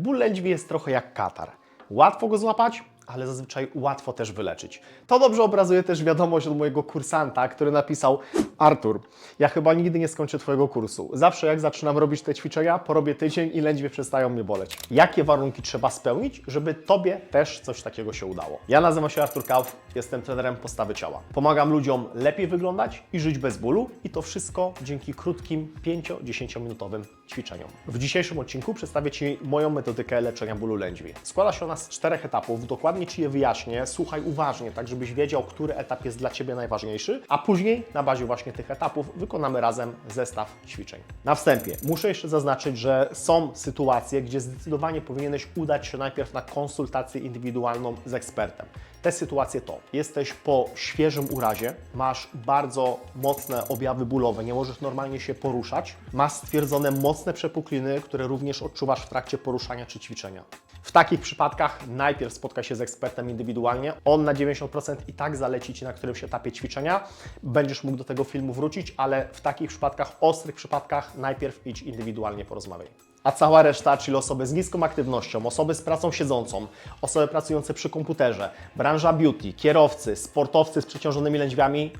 ból lędźwi jest trochę jak katar. Łatwo go złapać, ale zazwyczaj łatwo też wyleczyć. To dobrze obrazuje też wiadomość od mojego kursanta, który napisał Artur, ja chyba nigdy nie skończę Twojego kursu. Zawsze jak zaczynam robić te ćwiczenia, porobię tydzień i lędźwie przestają mnie boleć. Jakie warunki trzeba spełnić, żeby Tobie też coś takiego się udało? Ja nazywam się Artur Kauf, jestem trenerem postawy ciała. Pomagam ludziom lepiej wyglądać i żyć bez bólu i to wszystko dzięki krótkim 5-10 minutowym ćwiczeniom. W dzisiejszym odcinku przedstawię Ci moją metodykę leczenia bólu lędźwi. Składa się ona z czterech etapów, dokładnie Ci je wyjaśnię, słuchaj uważnie, tak żebyś wiedział, który etap jest dla Ciebie najważniejszy, a później na bazie właśnie tych etapów wykonamy razem zestaw ćwiczeń. Na wstępie muszę jeszcze zaznaczyć, że są sytuacje, gdzie zdecydowanie powinieneś udać się najpierw na konsultację indywidualną z ekspertem. Te sytuacje to jesteś po świeżym urazie, masz bardzo mocne objawy bólowe, nie możesz normalnie się poruszać, masz stwierdzone mocne przepukliny, które również odczuwasz w trakcie poruszania czy ćwiczenia. W takich przypadkach najpierw spotkaj się z ekspertem indywidualnie. On na 90% i tak zaleci Ci na którymś etapie ćwiczenia. Będziesz mógł do tego filmu wrócić, ale w takich przypadkach, ostrych przypadkach, najpierw idź indywidualnie porozmawiaj. A cała reszta, czyli osoby z niską aktywnością, osoby z pracą siedzącą, osoby pracujące przy komputerze, branża beauty, kierowcy, sportowcy z przeciążonymi lędźwiami,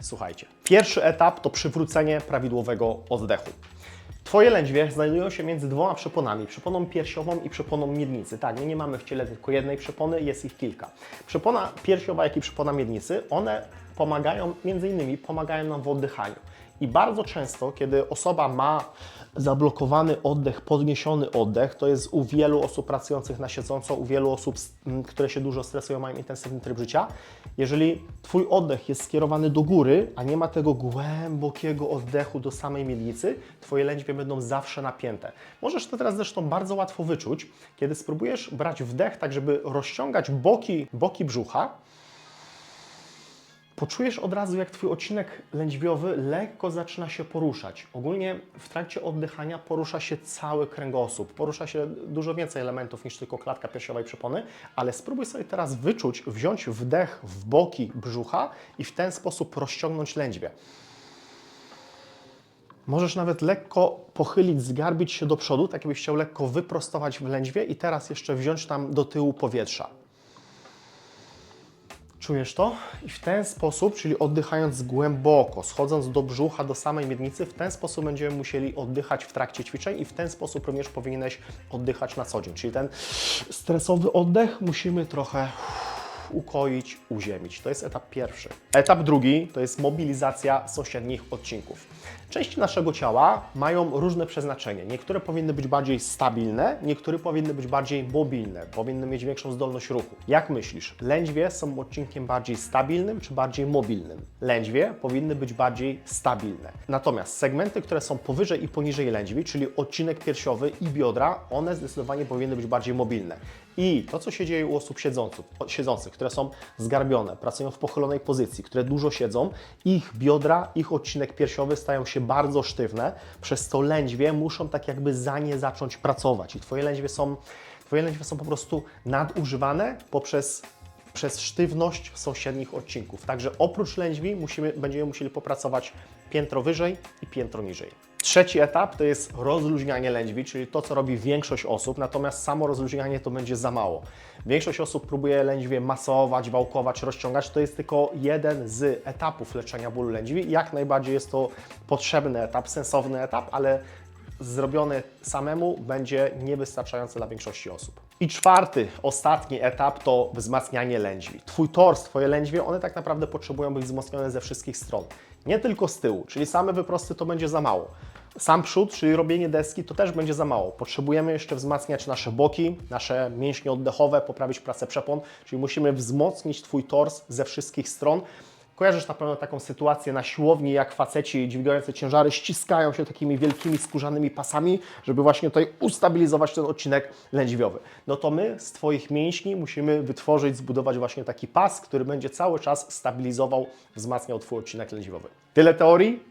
słuchajcie. Pierwszy etap to przywrócenie prawidłowego oddechu. Twoje lędźwie znajdują się między dwoma przeponami, przeponą piersiową i przeponą miednicy. Tak, my nie mamy w ciele tylko jednej przepony, jest ich kilka. Przepona piersiowa, jak i przepona miednicy, one pomagają, między innymi pomagają nam w oddychaniu. I bardzo często, kiedy osoba ma zablokowany oddech, podniesiony oddech, to jest u wielu osób pracujących na siedząco, u wielu osób, które się dużo stresują, mają intensywny tryb życia. Jeżeli Twój oddech jest skierowany do góry, a nie ma tego głębokiego oddechu do samej miednicy, Twoje lędźwie będą zawsze napięte. Możesz to teraz zresztą bardzo łatwo wyczuć, kiedy spróbujesz brać wdech tak, żeby rozciągać boki, boki brzucha, Poczujesz od razu, jak Twój odcinek lędźwiowy lekko zaczyna się poruszać. Ogólnie w trakcie oddychania porusza się cały kręgosłup. Porusza się dużo więcej elementów niż tylko klatka piersiowa i przepony, ale spróbuj sobie teraz wyczuć, wziąć wdech w boki brzucha i w ten sposób rozciągnąć lędźwie. Możesz nawet lekko pochylić, zgarbić się do przodu, tak jakbyś chciał lekko wyprostować w lędźwie i teraz jeszcze wziąć tam do tyłu powietrza. Czujesz to? I w ten sposób, czyli oddychając głęboko, schodząc do brzucha, do samej miednicy, w ten sposób będziemy musieli oddychać w trakcie ćwiczeń i w ten sposób również powinieneś oddychać na co dzień. Czyli ten stresowy oddech musimy trochę ukoić, uziemić. To jest etap pierwszy. Etap drugi to jest mobilizacja sąsiednich odcinków. Części naszego ciała mają różne przeznaczenie. Niektóre powinny być bardziej stabilne, niektóre powinny być bardziej mobilne, powinny mieć większą zdolność ruchu. Jak myślisz, lędźwie są odcinkiem bardziej stabilnym czy bardziej mobilnym? Lędźwie powinny być bardziej stabilne. Natomiast segmenty, które są powyżej i poniżej lędźwi, czyli odcinek piersiowy i biodra, one zdecydowanie powinny być bardziej mobilne. I to, co się dzieje u osób siedzących, siedzących, które są zgarbione, pracują w pochylonej pozycji, które dużo siedzą, ich biodra, ich odcinek piersiowy stają się bardzo sztywne, przez to lędźwie muszą tak jakby za nie zacząć pracować. I Twoje lędźwie są, twoje lędźwie są po prostu nadużywane poprzez przez sztywność sąsiednich odcinków. Także oprócz lędźwi musimy, będziemy musieli popracować piętro wyżej i piętro niżej. Trzeci etap to jest rozluźnianie lędźwi, czyli to, co robi większość osób, natomiast samo rozluźnianie to będzie za mało. Większość osób próbuje lędźwie masować, wałkować, rozciągać. To jest tylko jeden z etapów leczenia bólu lędźwi. Jak najbardziej jest to potrzebny etap, sensowny etap, ale zrobiony samemu będzie niewystarczający dla większości osób. I czwarty, ostatni etap to wzmacnianie lędźwi. Twój tors, Twoje lędźwie, one tak naprawdę potrzebują być wzmocnione ze wszystkich stron. Nie tylko z tyłu, czyli same wyprosty to będzie za mało. Sam przód, czyli robienie deski, to też będzie za mało. Potrzebujemy jeszcze wzmacniać nasze boki, nasze mięśnie oddechowe, poprawić pracę przepon, czyli musimy wzmocnić Twój tors ze wszystkich stron. Kojarzysz na pewno taką sytuację na siłowni, jak faceci dźwigający ciężary ściskają się takimi wielkimi skórzanymi pasami, żeby właśnie tutaj ustabilizować ten odcinek lędźwiowy. No to my z Twoich mięśni musimy wytworzyć, zbudować właśnie taki pas, który będzie cały czas stabilizował, wzmacniał Twój odcinek lędźwiowy. Tyle teorii,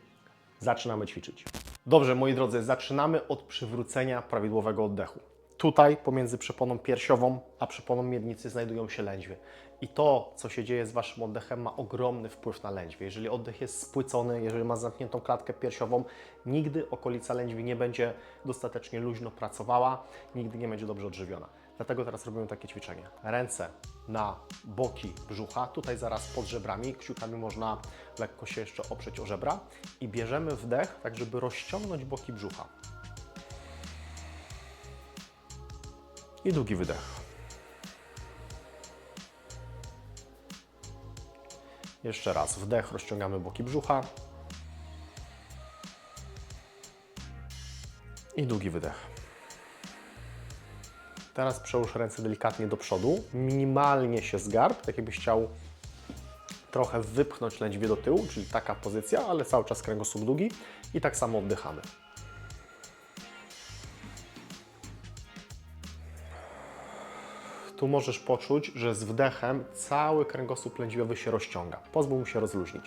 zaczynamy ćwiczyć. Dobrze, moi drodzy, zaczynamy od przywrócenia prawidłowego oddechu. Tutaj pomiędzy przeponą piersiową a przeponą miednicy znajdują się lędźwie. I to, co się dzieje z Waszym oddechem, ma ogromny wpływ na lędźwie. Jeżeli oddech jest spłycony, jeżeli ma zamkniętą klatkę piersiową, nigdy okolica lędźwi nie będzie dostatecznie luźno pracowała, nigdy nie będzie dobrze odżywiona. Dlatego teraz robimy takie ćwiczenie. Ręce na boki brzucha, tutaj zaraz pod żebrami, kciukami można lekko się jeszcze oprzeć o żebra i bierzemy wdech, tak żeby rozciągnąć boki brzucha. I długi wydech. Jeszcze raz wdech, rozciągamy boki brzucha. I długi wydech. Teraz przełóż ręce delikatnie do przodu, minimalnie się zgarb, tak jakbyś chciał trochę wypchnąć lędźwie do tyłu, czyli taka pozycja, ale cały czas kręgosłup długi i tak samo oddychamy. Tu możesz poczuć, że z wdechem cały kręgosłup lędźwiowy się rozciąga. Pozwól mu się rozluźnić.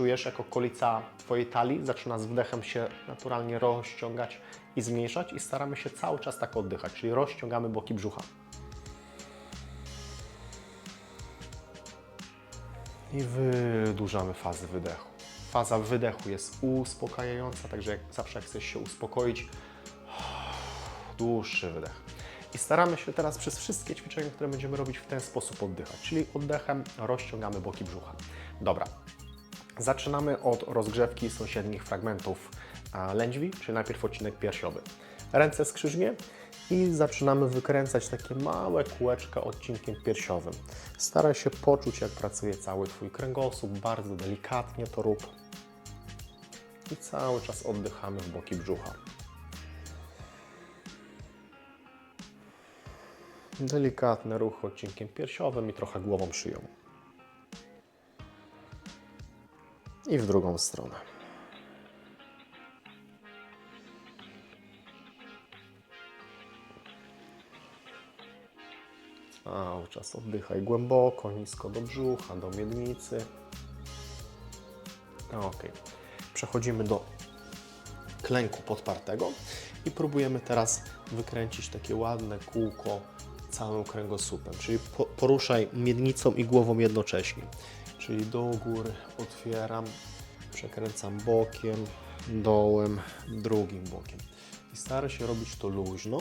Czujesz, jak okolica Twojej talii zaczyna z wdechem się naturalnie rozciągać i zmniejszać i staramy się cały czas tak oddychać, czyli rozciągamy boki brzucha. I wydłużamy fazę wydechu. Faza wydechu jest uspokajająca, także jak zawsze jak chcesz się uspokoić, dłuższy wydech. I staramy się teraz przez wszystkie ćwiczenia, które będziemy robić w ten sposób oddychać, czyli oddechem rozciągamy boki brzucha. Dobra, Zaczynamy od rozgrzewki sąsiednich fragmentów lędźwi, czyli najpierw odcinek piersiowy. Ręce skrzyżnie i zaczynamy wykręcać takie małe kółeczka odcinkiem piersiowym. Staraj się poczuć, jak pracuje cały Twój kręgosłup, bardzo delikatnie to rób. I cały czas oddychamy w boki brzucha. Delikatne ruchy odcinkiem piersiowym i trochę głową szyją. I w drugą stronę. Cały czas oddychaj głęboko, nisko do brzucha, do miednicy. Ok. Przechodzimy do klęku podpartego i próbujemy teraz wykręcić takie ładne kółko całym kręgosłupem, czyli po, poruszaj miednicą i głową jednocześnie czyli do góry otwieram, przekręcam bokiem, dołem, drugim bokiem. I starę się robić to luźno.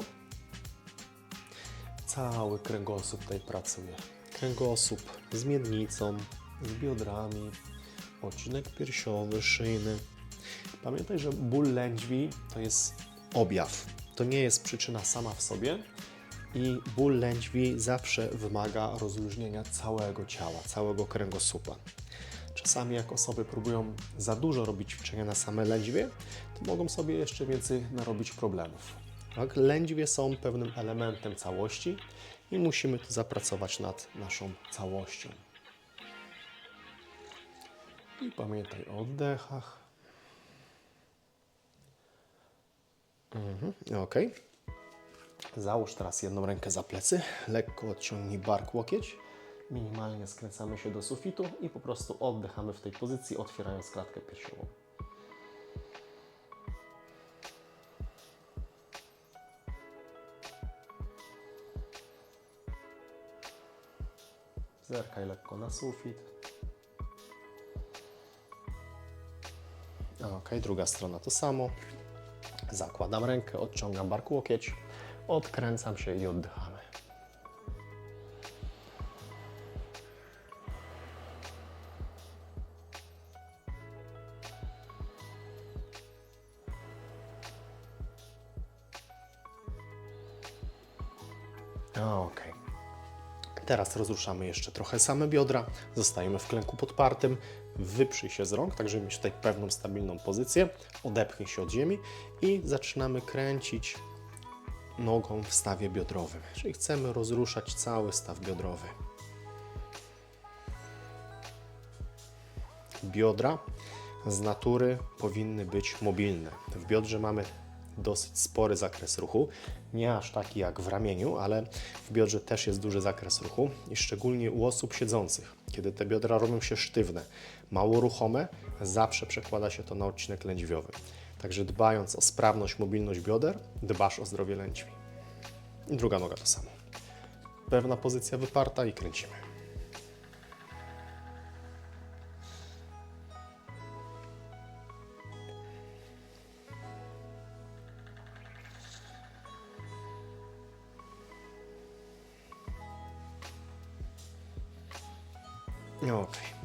Cały kręgosłup tutaj pracuje. Kręgosłup z miednicą, z biodrami, odcinek piersiowy, szyjny. Pamiętaj, że ból lędźwi to jest objaw. To nie jest przyczyna sama w sobie, i ból lędźwi zawsze wymaga rozluźnienia całego ciała, całego kręgosłupa. Czasami jak osoby próbują za dużo robić ćwiczenia na same lędźwie, to mogą sobie jeszcze więcej narobić problemów. Tak? Lędźwie są pewnym elementem całości i musimy tu zapracować nad naszą całością. I pamiętaj o oddechach. Mhm, ok. Załóż teraz jedną rękę za plecy, lekko odciągnij bark, łokieć. Minimalnie skręcamy się do sufitu i po prostu oddychamy w tej pozycji, otwierając klatkę piersiową. Zerkaj lekko na sufit. Ok, druga strona to samo. Zakładam rękę, odciągam bark, łokieć odkręcam się i oddychamy. Ok. Teraz rozruszamy jeszcze trochę same biodra. Zostajemy w klęku podpartym. Wyprzyj się z rąk, tak żeby mieć tutaj pewną stabilną pozycję. Odepchnij się od ziemi i zaczynamy kręcić nogą w stawie biodrowym, czyli chcemy rozruszać cały staw biodrowy. Biodra z natury powinny być mobilne. W biodrze mamy dosyć spory zakres ruchu, nie aż taki jak w ramieniu, ale w biodrze też jest duży zakres ruchu i szczególnie u osób siedzących, kiedy te biodra robią się sztywne, mało ruchome, zawsze przekłada się to na odcinek lędźwiowy. Także dbając o sprawność, mobilność bioder, dbasz o zdrowie lędźwi. Druga noga to samo. Pewna pozycja wyparta i kręcimy. Ok.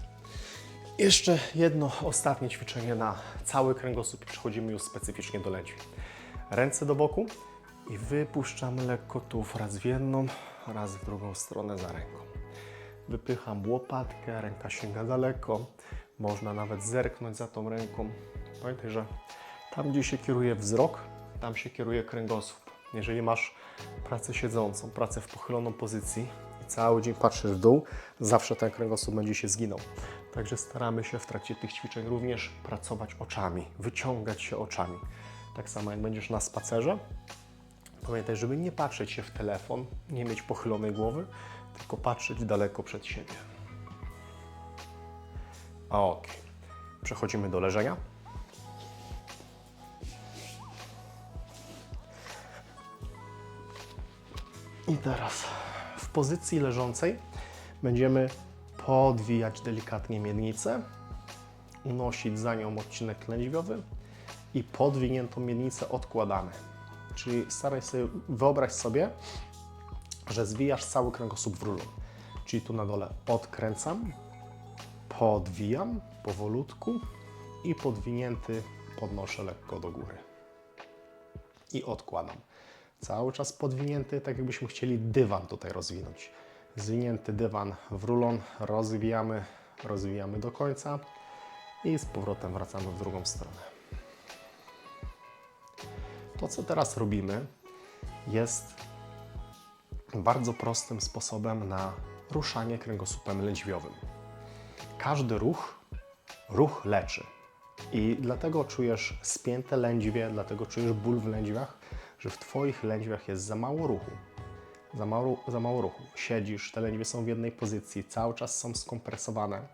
Jeszcze jedno ostatnie ćwiczenie na cały kręgosłup przechodzimy już specyficznie do lędźwi. Ręce do boku i wypuszczamy lekko tułów raz w jedną, raz w drugą stronę za ręką. Wypycham łopatkę, ręka sięga daleko. Można nawet zerknąć za tą ręką. Pamiętaj, że tam, gdzie się kieruje wzrok, tam się kieruje kręgosłup. Jeżeli masz pracę siedzącą, pracę w pochyloną pozycji i cały dzień patrzysz w dół, zawsze ten kręgosłup będzie się zginął. Także staramy się w trakcie tych ćwiczeń również pracować oczami, wyciągać się oczami. Tak samo jak będziesz na spacerze, Pamiętaj, żeby nie patrzeć się w telefon, nie mieć pochylonej głowy, tylko patrzeć daleko przed siebie. Ok. Przechodzimy do leżenia. I teraz w pozycji leżącej będziemy podwijać delikatnie miednicę, unosić za nią odcinek lędźwiowy i podwiniętą miednicę odkładamy. Czyli staraj się wyobraź sobie, że zwijasz cały kręgosłup w rulon. Czyli tu na dole odkręcam, podwijam powolutku i podwinięty podnoszę lekko do góry. I odkładam. Cały czas podwinięty, tak jakbyśmy chcieli dywan tutaj rozwinąć. Zwinięty dywan w rulon, rozwijamy, rozwijamy do końca i z powrotem wracamy w drugą stronę. To, co teraz robimy, jest bardzo prostym sposobem na ruszanie kręgosłupem lędźwiowym. Każdy ruch, ruch leczy. I dlatego czujesz spięte lędźwie, dlatego czujesz ból w lędźwiach, że w Twoich lędźwiach jest za mało ruchu. Za mało, za mało ruchu. Siedzisz, te lędźwie są w jednej pozycji, cały czas są skompresowane.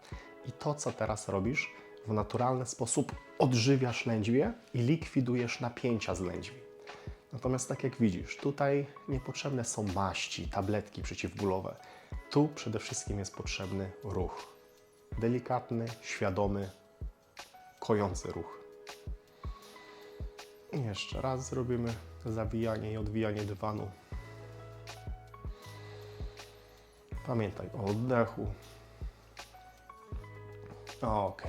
I to, co teraz robisz, w naturalny sposób odżywiasz lędźwie i likwidujesz napięcia z lędźwi. Natomiast tak jak widzisz, tutaj niepotrzebne są maści, tabletki przeciwbólowe. Tu przede wszystkim jest potrzebny ruch. Delikatny, świadomy, kojący ruch. I jeszcze raz zrobimy zawijanie i odwijanie dywanu. Pamiętaj o oddechu. Ok.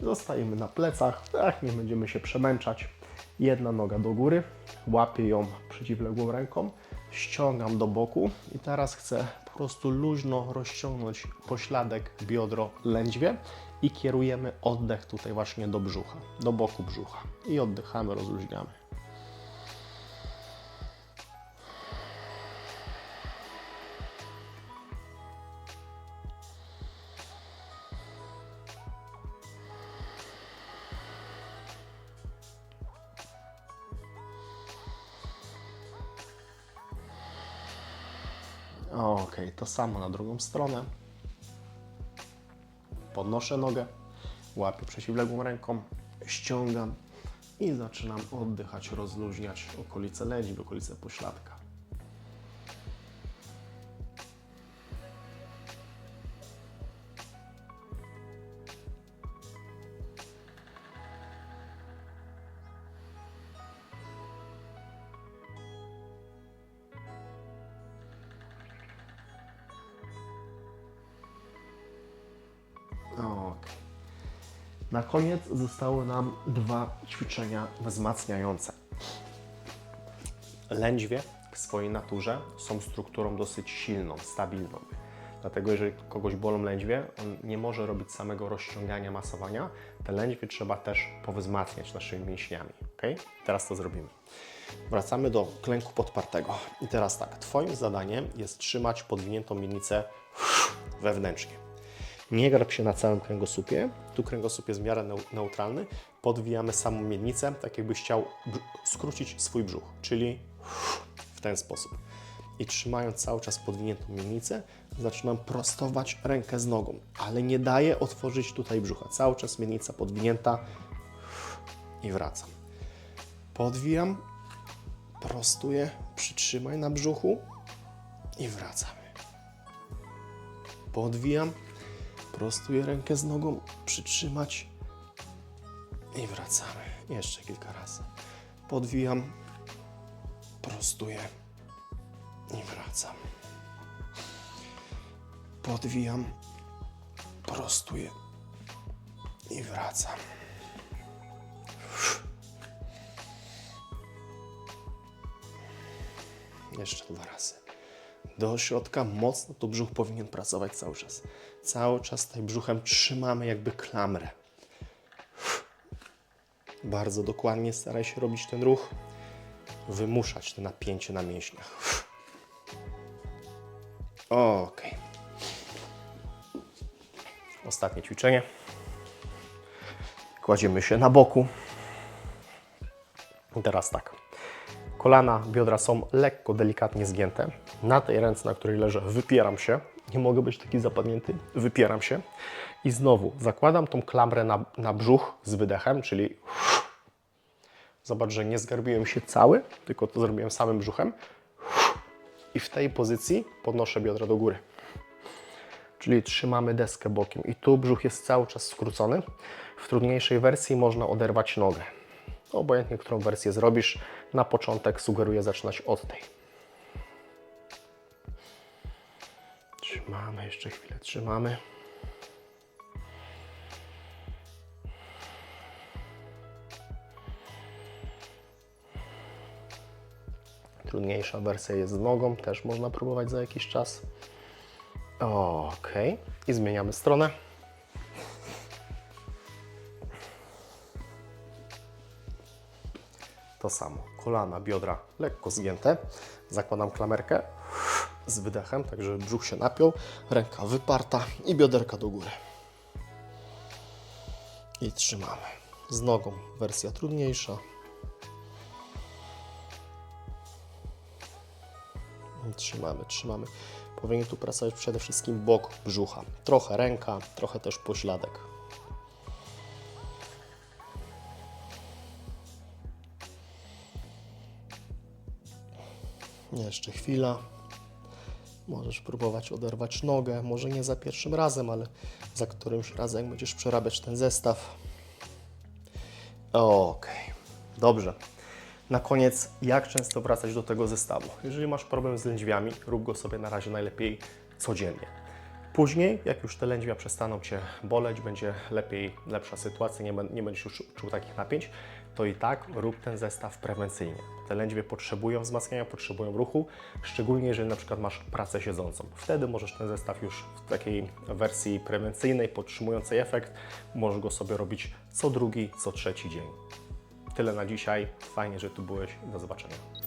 Zostajemy na plecach, tak, nie będziemy się przemęczać. Jedna noga do góry, łapię ją przeciwległą ręką, ściągam do boku i teraz chcę po prostu luźno rozciągnąć pośladek, biodro, lędźwie i kierujemy oddech tutaj właśnie do brzucha, do boku brzucha i oddychamy, rozluźniamy. Samo na drugą stronę. Podnoszę nogę, łapię przeciwległą ręką, ściągam i zaczynam oddychać, rozluźniać okolice lędźwi, okolice pośladka. Koniec zostały nam dwa ćwiczenia wzmacniające. Lędźwie w swojej naturze są strukturą dosyć silną, stabilną. Dlatego jeżeli kogoś bolą lędźwie, on nie może robić samego rozciągania, masowania. Te lędźwie trzeba też powzmacniać naszymi mięśniami. ok? Teraz to zrobimy. Wracamy do klęku podpartego. I teraz tak, Twoim zadaniem jest trzymać podwiniętą miednicę wewnętrznie. Nie grab się na całym kręgosłupie. Tu kręgosłup jest w miarę neu- neutralny. Podwijamy samą miednicę, tak jakbyś chciał skrócić swój brzuch, czyli w ten sposób. I trzymając cały czas podwiniętą miednicę, zaczynam prostować rękę z nogą, ale nie daję otworzyć tutaj brzucha. Cały czas miednica podwinięta i wracam. Podwijam, prostuję, przytrzymaj na brzuchu i wracamy. Podwijam, prostuję rękę z nogą, przytrzymać i wracamy. Jeszcze kilka razy. Podwijam, prostuję i wracam. Podwijam, prostuję i wracam. Jeszcze dwa razy. Do środka mocno tu brzuch powinien pracować cały czas. Cały czas tutaj brzuchem trzymamy jakby klamrę. Bardzo dokładnie staraj się robić ten ruch, wymuszać to napięcie na mięśniach. Ok. Ostatnie ćwiczenie. Kładziemy się na boku. I teraz tak. Kolana, biodra są lekko, delikatnie zgięte. Na tej ręce, na której leżę, wypieram się. Nie mogę być taki zapadnięty. Wypieram się. I znowu zakładam tą klamrę na, na brzuch z wydechem, czyli zobacz, że nie zgarbiłem się cały, tylko to zrobiłem samym brzuchem. I w tej pozycji podnoszę biodra do góry. Czyli trzymamy deskę bokiem. I tu brzuch jest cały czas skrócony. W trudniejszej wersji można oderwać nogę. Obojętnie, którą wersję zrobisz, na początek sugeruję zaczynać od tej. Trzymamy, jeszcze chwilę trzymamy. Trudniejsza wersja jest z nogą, też można próbować za jakiś czas. Ok, i zmieniamy stronę. Samo. Kolana, biodra lekko zgięte. Zakładam klamerkę z wydechem, tak żeby brzuch się napiął. Ręka wyparta i bioderka do góry. I trzymamy. Z nogą wersja trudniejsza. Trzymamy, trzymamy. Powinien tu pracować przede wszystkim bok brzucha. Trochę ręka, trochę też pośladek. Jeszcze chwila. Możesz próbować oderwać nogę, może nie za pierwszym razem, ale za którymś razem, będziesz przerabiać ten zestaw. Okej, dobrze. Na koniec, jak często wracać do tego zestawu? Jeżeli masz problem z lędźwiami, rób go sobie na razie najlepiej codziennie. Później, jak już te lędźwia przestaną Cię boleć, będzie lepiej, lepsza sytuacja, nie będziesz już czuł takich napięć, to i tak rób ten zestaw prewencyjnie. Te lędźwie potrzebują wzmacniania, potrzebują ruchu, szczególnie jeżeli na przykład masz pracę siedzącą. Wtedy możesz ten zestaw już w takiej wersji prewencyjnej, podtrzymującej efekt, możesz go sobie robić co drugi, co trzeci dzień. Tyle na dzisiaj. Fajnie, że tu byłeś. Do zobaczenia.